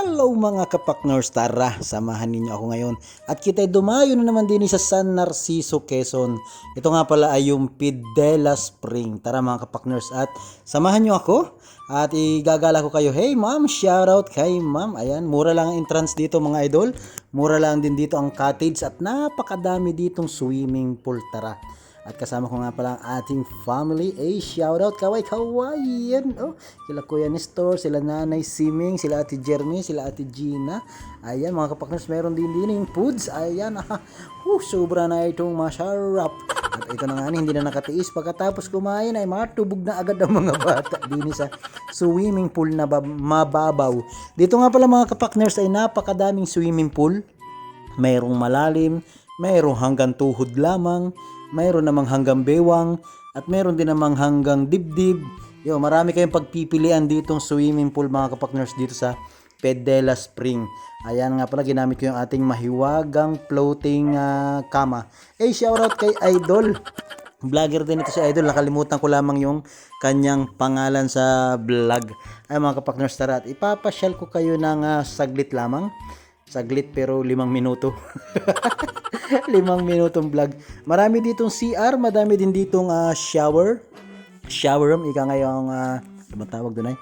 Hello mga kapakners, tara, samahan ninyo ako ngayon. At kita dumayo na naman din sa San Narciso, Quezon. Ito nga pala ay yung Pidela Spring. Tara mga kapakners at samahan nyo ako. At igagala ko kayo, hey ma'am, shoutout kay ma'am. Ayan, mura lang ang entrance dito mga idol. Mura lang din dito ang cottage at napakadami ditong swimming pool. Tara. At kasama ko nga pala ang ating family. Eh, shoutout kaway kaway. Yan, oh. Sila Kuya Nestor, sila Nanay Siming, sila Ate Jeremy, sila Ate Gina. Ayan, mga kapakners, meron din din yung foods. Ayan, ah. Huh, sobra na itong masarap. At ito na nga, hindi na nakatiis. Pagkatapos kumain ay matubog na agad ang mga bata din sa swimming pool na bab- mababaw. Dito nga pala mga kapakners ay napakadaming swimming pool. Mayroong malalim, mayroong hanggang tuhod lamang, mayroon namang hanggang bewang, at mayroon din namang hanggang dibdib. Yo, marami kayong pagpipilian ditong swimming pool mga kapakners dito sa Pedela Spring. Ayan nga pala, ginamit ko yung ating mahiwagang floating ah, kama. Eh, shoutout kay Idol. Vlogger din ito si Idol. Nakalimutan ko lamang yung kanyang pangalan sa vlog. Ay mga kapakners, tara. At ipapasyal ko kayo ng ah, saglit lamang. Saglit pero limang minuto. limang minutong vlog. Marami ditong CR, madami din ditong ah, shower. Shower room, ika ngayong uh, tawag doon ay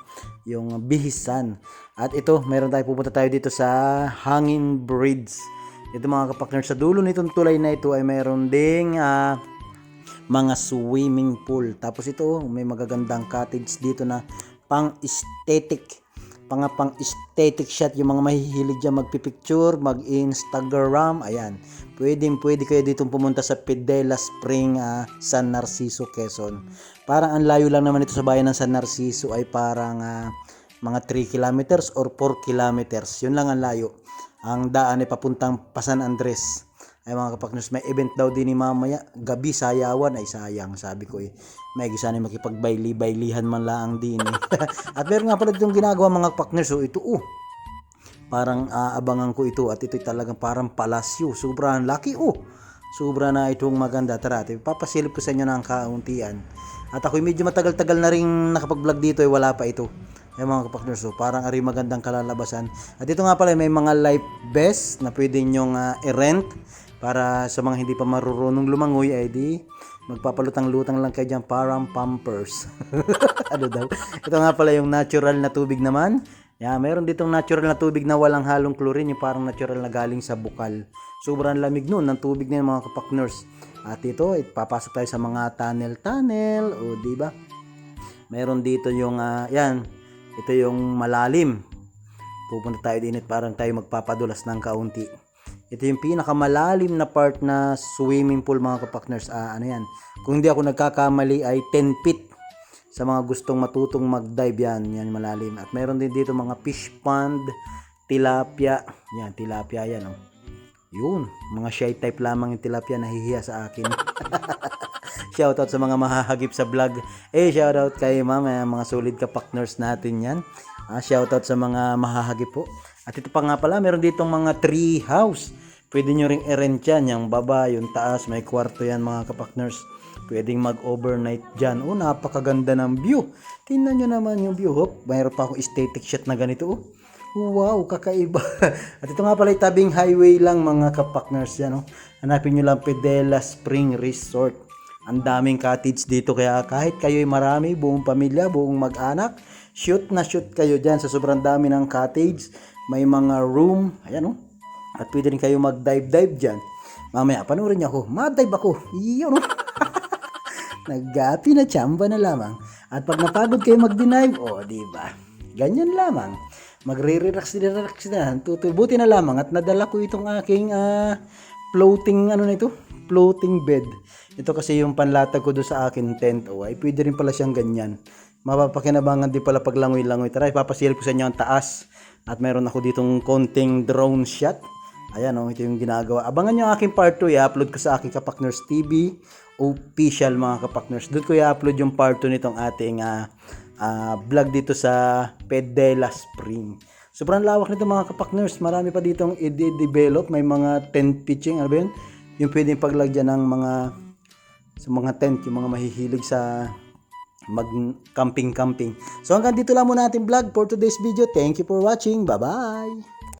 yung bihisan. At ito, meron tayo pupunta tayo dito sa Hanging Bridge. Ito mga kapakner, sa dulo nitong tulay na ito ay meron ding ah, mga swimming pool. Tapos ito, may magagandang cottage dito na pang aesthetic. Pang aesthetic shot yung mga mahihilig dyan magpipicture, mag-instagram, ayan. Pwedeng pwede kayo dito pumunta sa Pedela Spring, ah, San Narciso, Quezon. Parang ang layo lang naman ito sa bayan ng San Narciso ay parang ah, mga 3 kilometers or 4 kilometers. Yun lang ang layo. Ang daan ay papuntang Pasan Andres ay mga kapaknus, may event daw din ni mamaya, gabi sayawan, ay sayang, sabi ko eh. May sana makipagbayli-baylihan man lang din eh. At meron nga pala ditong ginagawa mga kapaknus, so ito oh, parang aabangan ko ito at ito talagang parang palasyo, sobrang laki oh. Sobra na itong maganda. Tara, ito, papasilip ko sa inyo ng kauntian. At ako medyo matagal-tagal na rin nakapag-vlog dito, eh, wala pa ito. Ay mga kapakners, so parang ari magandang kalalabasan. At ito nga pala, may mga life vest na pwede nyong ah, i-rent para sa mga hindi pa marurunong lumangoy ay di magpapalutang-lutang lang kayo dyan parang pampers. ano daw? Ito nga pala yung natural na tubig naman. Yeah, meron ditong natural na tubig na walang halong chlorine, yung parang natural na galing sa bukal. Sobrang lamig nun ng tubig na yun, mga kapakners. At ito, ipapasok tayo sa mga tunnel-tunnel, o di ba? Meron dito yung, ah, yan, ito yung malalim. Pupunta tayo din at parang tayo magpapadulas ng kaunti. Ito yung pinakamalalim na part na swimming pool mga kapakners. Ah, ano yan? Kung hindi ako nagkakamali ay 10 feet. Sa mga gustong matutong mag-dive yan, yan malalim. At meron din dito mga fish pond, tilapia. Yan, tilapia yan. Oh. Yun, mga shy type lamang yung tilapia nahihiya sa akin. shoutout sa mga mahahagip sa vlog. Eh, shoutout kay ma'am, eh, mga solid ka partners natin yan. Ah, shoutout sa mga mahahagip po. At ito pa nga pala, meron ditong mga tree house. Pwede nyo ring i-rent yan, yung baba, yung taas, may kwarto yan mga kapakners. Pwedeng mag-overnight dyan. Oh, napakaganda ng view. Tingnan nyo naman yung view. Hop, mayroon pa akong aesthetic shot na ganito. Oh. Wow, kakaiba. At ito nga pala yung tabing highway lang mga kapakners yan. Oh. Hanapin nyo lang Pedela Spring Resort. Ang daming cottage dito kaya kahit kayo'y marami, buong pamilya, buong mag-anak, shoot na shoot kayo dyan sa sobrang dami ng cottage. May mga room, ayan oh. At pwede rin kayo mag-dive-dive dyan. Mamaya, panoorin niyo ako. Ma-dive ako. Iyon oh. Naggapi na chamba na lamang. At pag napagod kayo mag-dive, oh, di ba? Ganyan lamang. Magre-relax relax na. Tutubuti na lamang at nadala ko itong aking ah, floating ano na ito, floating bed. Ito kasi yung panlatag ko doon sa akin tent. Oh, ay pwede rin pala siyang ganyan. Mapapakinabangan din pala pag langoy-langoy. Tara, ipapasilip ko sa inyo ang taas. At meron ako ditong konting drone shot. Ayan oh, ito yung ginagawa. Abangan nyo ang aking part 2. I-upload ko sa aking Kapakners TV official mga kapakners. Doon ko i-upload yung part 2 nitong ating ah, ah, vlog dito sa Pedela Spring. Sobrang lawak nito mga kapakners. Marami pa ditong i-develop. May mga tent pitching. Ano ba yun? Yung pwedeng paglagyan ng mga sa mga tent, yung mga mahihilig sa mag-camping-camping. So hanggang dito lang muna ating vlog for today's video. Thank you for watching. Bye-bye!